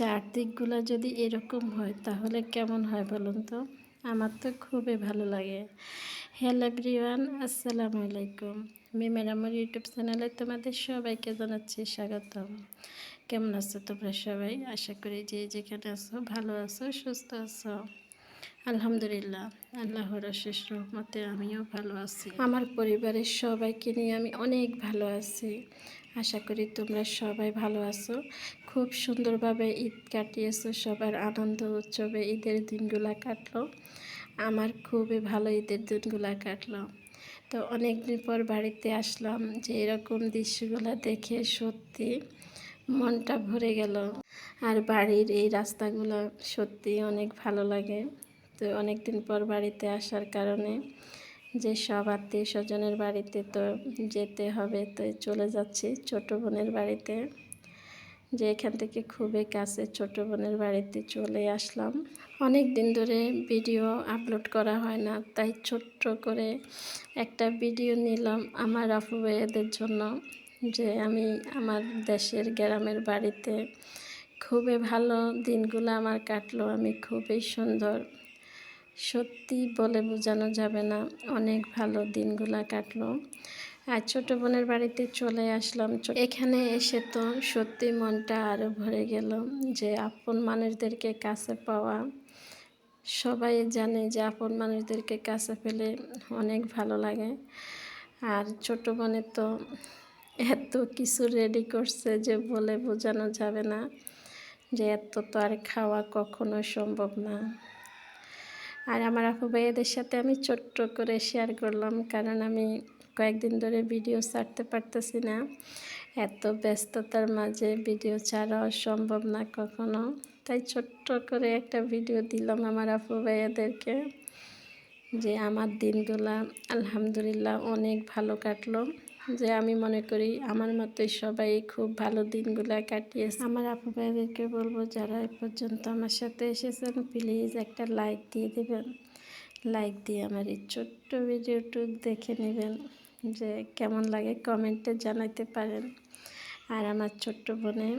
চারদিকগুলো যদি এরকম হয়, তাহলে কেমন হয় বলুন তো? আমার তো খুবই ভালো লাগে। হ্যালো এভরিওয়ান, আসসালামু আলাইকুম। মেমের আমার ইউটিউব চ্যানেলে তোমাদের সবাইকে জানাচ্ছি স্বাগতম। কেমন আছো তোমরা সবাই? আশা করি যে যেখানে আছো ভালো আছো, সুস্থ আছো। আলহামদুলিল্লাহ, আল্লাহর অশেষ রহমতে আমিও ভালো আছি। আমার পরিবারের সবাইকে নিয়ে আমি অনেক ভালো আছি। আশা করি তোমরা সবাই ভালো আছো। খুব সুন্দরভাবে ঈদ কাটিয়েছো, সবার আনন্দ উৎসবে ঈদের দিনগুলা কাটলো। আমার খুবই ভালো ঈদের দিনগুলা কাটলো। তো অনেক দিন পর বাড়িতে আসলাম যে এরকম দৃশ্যগুলো দেখে সত্যি মনটা ভরে গেল। আর বাড়ির এই রাস্তাগুলো সত্যি অনেক ভালো লাগে। তো অনেক দিন পর বাড়িতে আসার কারণে যে সব আত্মীয় স্বজনের বাড়িতে তো যেতে হবে, তো চলে যাচ্ছি ছোট বোনের বাড়িতে। যে এখান থেকে খুবই কাছে ছোট বোনের বাড়িতে চলে আসলাম। অনেক দিন ধরে ভিডিও আপলোড করা হয় না, তাই ছোট্ট করে একটা ভিডিও নিলাম আমার আপু ভাইয়াদের জন্য, যে আমি আমার দেশের গ্রামের বাড়িতে খুবই ভালো দিনগুলো আমার কাটলো, আমি খুবই সুন্দর। সত্যি বলে বোঝানো যাবে না। অনেক ভালো দিনগুলা কাটলো। আর ছোটো বোনের বাড়িতে চলে আসলাম। এখানে এসে তো সত্যি মনটা আরও ভরে গেল যে আপন মানুষদেরকে কাছে পাওয়া। সবাই জানে যে আপন মানুষদেরকে কাছে পেলে অনেক ভালো লাগে। আর ছোটো বোনের তো এত কিছু রেডি করছে যে বলে বোঝানো যাবে না যে এত তো আর খাওয়া কখনো সম্ভব না। আর আমার আপু ভাইয়াদের সাথে আমি ছোট্ট করে শেয়ার করলাম, কারণ আমি কয়েকদিন ধরে ভিডিও ছাড়তে পারতেছি না। এত ব্যস্ততার মাঝে ভিডিও ছাড়া সম্ভব না কখনো। তাই ছোট্ট করে একটা ভিডিও দিলাম আমার আপু ভাইয়াদেরকে। যে আমার দিনগুলা আলহামদুলিল্লাহ অনেক ভালো কাটলো। যে আমি মনে করি আমার মতোই সবাই খুব ভালো দিনগুলো কাটিয়েছে। আমার আপু ভাইদেরকে বলব, যারা এ পর্যন্ত আমার সাথে এসেছেন প্লিজ একটা লাইক দিয়ে দেবেন। লাইক দিয়ে আমার এই ছোট্ট ভিডিওটুক দেখে নেবেন যে কেমন লাগে কমেন্টে জানাতে পারেন। আর আমার ছোট্ট বোনে,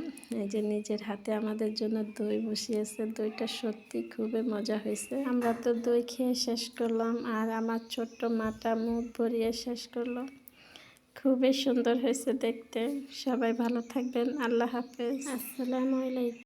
এই যে নিজের হাতে আমাদের জন্য দই বসিয়েছে। দইটা সত্যি খুবই মজা হয়েছে। আমরা তো দই খেয়ে শেষ করলাম আর আমার ছোট্ট মাটা মুখ ভরিয়ে শেষ করলাম খুবই সুন্দর হয়েছে দেখতে। সবাই ভালো থাকবেন। আল্লাহ হাফেজ। আসসালামু আলাইকুম।